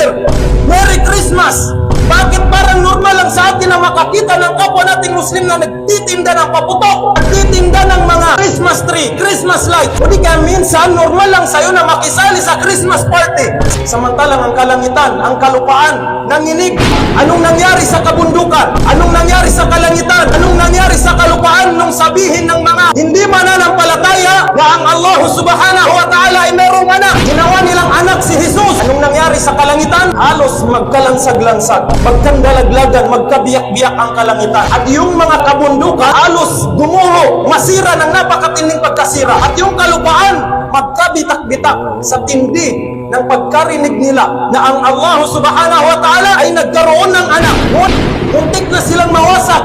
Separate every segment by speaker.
Speaker 1: Year! Merry Christmas! Bakit parang normal lang sa atin na makakita ng kapwa nating Muslim na nagtitinda ng paputok, nagtitinda ng mga Christmas tree, Christmas light. O di kaya minsan, normal lang sa'yo na makisali sa Christmas party. Samantalang ang kalangitan, ang kalupaan, nanginig. Anong nangyari sa kabundukan? Anong nangyari sa kalangitan? Anong nangyari sa kalupaan nung sabihin ng mga hindi mananampalataya na ang Allah subhanahu wa ta'ala ay merong anak? Ginawa nilang anak si Jesus. Anong nangyari sa kalangitan? Halos magkalansag-lansag, magkandalaglagan, magkabiyak-biyak ang kalangitan. At yung mga kabundukan, halos gumuho, masira ng napakatinding pagkasira. At yung kalupaan, magkabitak-bitak sa tindi ng pagkarinig nila na ang Allah subhanahu wa ta'ala ay nagkaroon ng anak. Muntik na silang mawasak.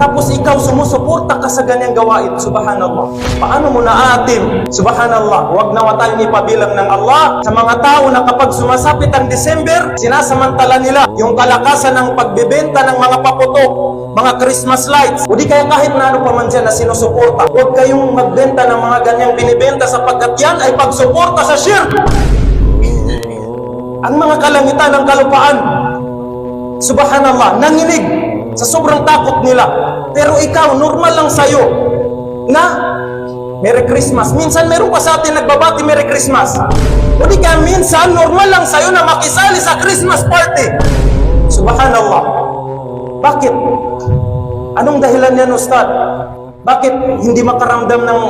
Speaker 1: Tapos ikaw sumusuporta ka sa ganyang gawain. Subhanallah. Paano mo na atin? Subhanallah. Huwag nawa tayong ipabilang ng Allah sa mga tao na kapag sumasapit ang December, sinasamantala nila yung kalakasan ng pagbebenta ng mga paputok, mga Christmas lights. O di kaya kahit na ano pa man dyan na sinusuporta. Huwag kayong magbenta ng mga ganyang binibenta sapagkat yan ay pagsuporta sa shirk. Ang mga kalangitan ng kalupaan, Subhanallah, nanginig sa sobrang takot nila. Pero ikaw, normal lang sa'yo na Merry Christmas. Minsan meron pa sa atin nagbabati Merry Christmas. O di kaya minsan, normal lang sa'yo na makisali sa Christmas party. Subhanallah. Bakit? Anong dahilan yan, Ustad? Bakit hindi makaramdam ng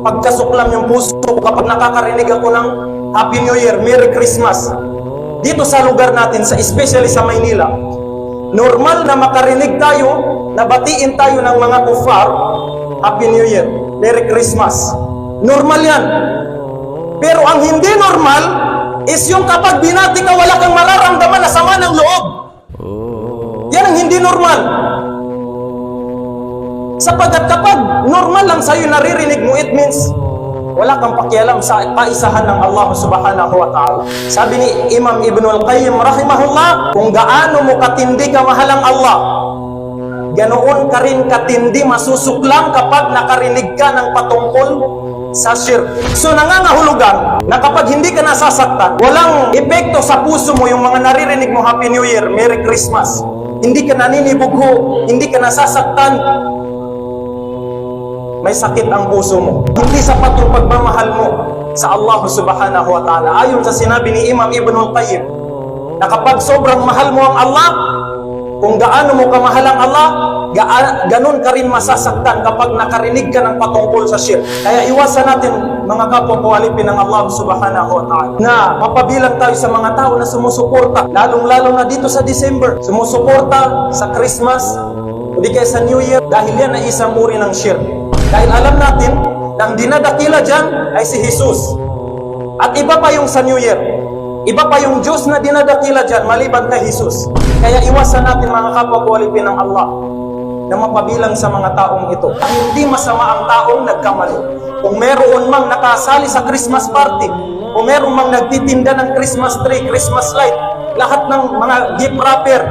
Speaker 1: pagkasuklam yung puso kapag nakakarinig ako ng Happy New Year, Merry Christmas? Dito sa lugar natin, sa especially sa Maynila, normal na makarinig tayo, na batiin tayo ng mga kufar, Happy New Year, Merry Christmas. Normal yan. Pero ang hindi normal is yung kapag binati ka, wala kang mararamdaman na sama ng loob. Yan ang hindi normal. Sapagkat kapag normal lang sa'yo naririnig mo, it means wala kang pakialam sa kaisahan ng Allah subhanahu wa ta'ala. Sabi ni Imam Ibn al-Qayyim rahimahullah, kung gaano mo katindi ka mahalang Allah, ganoon ka rin katindi masusuklang kapag nakarinig ka ng patungkol sa shirk. So nangangahulugan na kapag hindi ka nasasaktan, walang epekto sa puso mo yung mga naririnig mo Happy New Year, Merry Christmas. Hindi ka naninibugho, hindi ka nasasaktan, may sakit ang puso mo. Hindi sapat yung pagmamahal mo sa Allah subhanahu wa ta'ala. Ayon sa sinabi ni Imam Ibn al-Qayyim, na kapag sobrang mahal mo ang Allah, kung gaano mo kamahal ang Allah, gaan, ganun ka rin masasaktan kapag nakarinig ka ng patungkol sa shirk. Kaya iwasan natin mga kapwa puwalipin ng Allah subhanahu wa ta'ala na mapabilang tayo sa mga tao na sumusuporta, lalong-lalo na dito sa December, sumusuporta sa Christmas, o di kaya sa New Year, dahil yan ay isang uri ng shirk. Dahil alam natin na ang dinadakila dyan ay si Jesus. At iba pa yung sa New Year. Iba pa yung Diyos na dinadakila dyan maliban kay Jesus. Kaya iwasan natin mga kapwa kuwalipin ng Allah na mapabilang sa mga taong ito. Hindi masama ang taong nagkamali. Kung meron mang nakasali sa Christmas party, kung meron mang nagtitinda ng Christmas tree, Christmas light, lahat ng mga gift wrapper,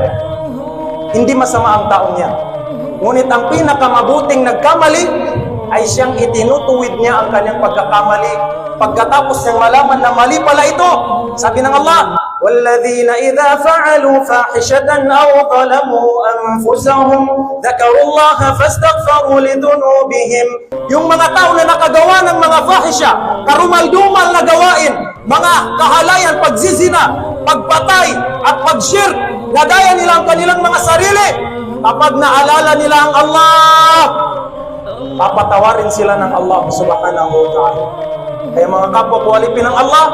Speaker 1: hindi masama ang taong yan. Ngunit ang pinakamabuting nagkamali ay siyang itinutuwid niya ang kanyang pagkakamali pagkatapos niyang malaman na mali pala ito. Sabi ng Allah, وَالَّذِينَ إِذَا فَعَلُوا فَاحِشَةً أَوْ ظَلَمُوا أَنفُسَهُمْ ذَكَرُوا اللَّهَ فَاسْتَغْفَرُوا لِذُنُوبِهِمْ Yung mga tao na nakagawa ng mga fahisha, karumal-dumal na gawain, mga kahalayan, pagzizina, pagpatay, at pagshirk, nadaya nila ang kanilang mga sarili, kapag naalala nila ang Allah, papatawarin sila ng Allah subhanahu wa ta'ala. Kaya mga kapwa kuwalipin ng Allah,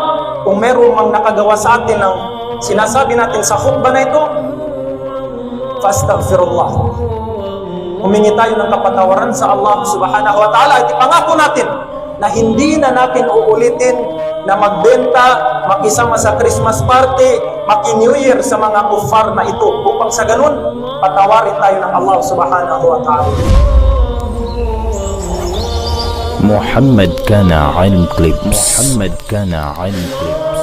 Speaker 1: kung meron mang nakagawa sa atin ng sinasabi natin sa khutbah na ito, fastaghfirullah. Humingi tayo ng kapatawaran sa Allah subhanahu wa ta'ala at ipangako natin na hindi na natin uulitin na magbenta, makisama sa Christmas party, maki-New Year sa mga kufar na ito upang sa ganun, patawarin tayo ng Allah subhanahu wa ta'ala.
Speaker 2: محمد كان علم كليبس محمد كان علم كليبس